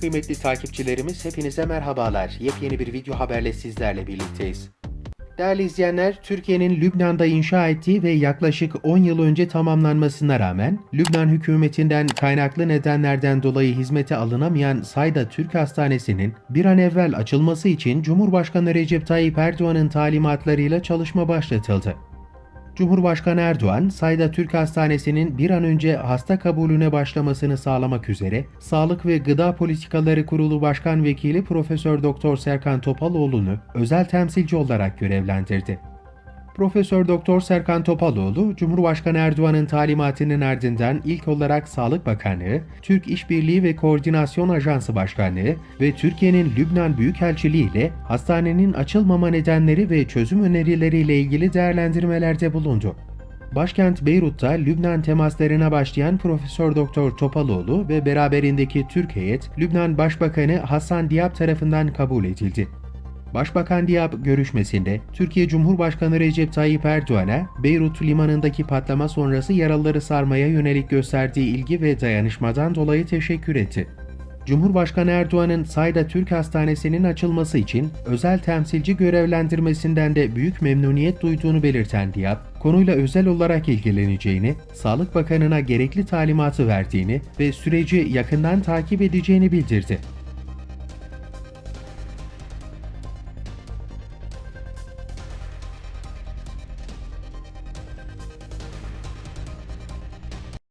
Kıymetli takipçilerimiz hepinize merhabalar. Yepyeni bir video haberle sizlerle birlikteyiz. Değerli izleyenler, Türkiye'nin Lübnan'da inşa ettiği ve yaklaşık 10 yıl önce tamamlanmasına rağmen Lübnan hükümetinden kaynaklı nedenlerden dolayı hizmete alınamayan Sayda Türk Hastanesi'nin bir an evvel açılması için Cumhurbaşkanı Recep Tayyip Erdoğan'ın talimatlarıyla çalışma başlatıldı. Cumhurbaşkanı Erdoğan, Sayda Türk Hastanesi'nin bir an önce hasta kabulüne başlamasını sağlamak üzere Sağlık ve Gıda Politikaları Kurulu Başkan Vekili Profesör Doktor Serkan Topaloğlu'nu özel temsilci olarak görevlendirdi. Profesör Doktor Serkan Topaloğlu, Cumhurbaşkanı Erdoğan'ın talimatının ardından ilk olarak Sağlık Bakanlığı, Türk İşbirliği ve Koordinasyon Ajansı Başkanlığı ve Türkiye'nin Lübnan Büyükelçiliği ile hastanenin açılmama nedenleri ve çözüm önerileriyle ilgili değerlendirmelerde bulundu. Başkent Beyrut'ta Lübnan temaslarına başlayan Profesör Doktor Topaloğlu ve beraberindeki Türk heyet, Lübnan Başbakanı Hasan Diab tarafından kabul edildi. Başbakan Diab görüşmesinde Türkiye Cumhurbaşkanı Recep Tayyip Erdoğan'a Beyrut limanındaki patlama sonrası yaralıları sarmaya yönelik gösterdiği ilgi ve dayanışmadan dolayı teşekkür etti. Cumhurbaşkanı Erdoğan'ın Sayda Türk Hastanesi'nin açılması için özel temsilci görevlendirmesinden de büyük memnuniyet duyduğunu belirten Diab, konuyla özel olarak ilgileneceğini, Sağlık Bakanı'na gerekli talimatı verdiğini ve süreci yakından takip edeceğini bildirdi.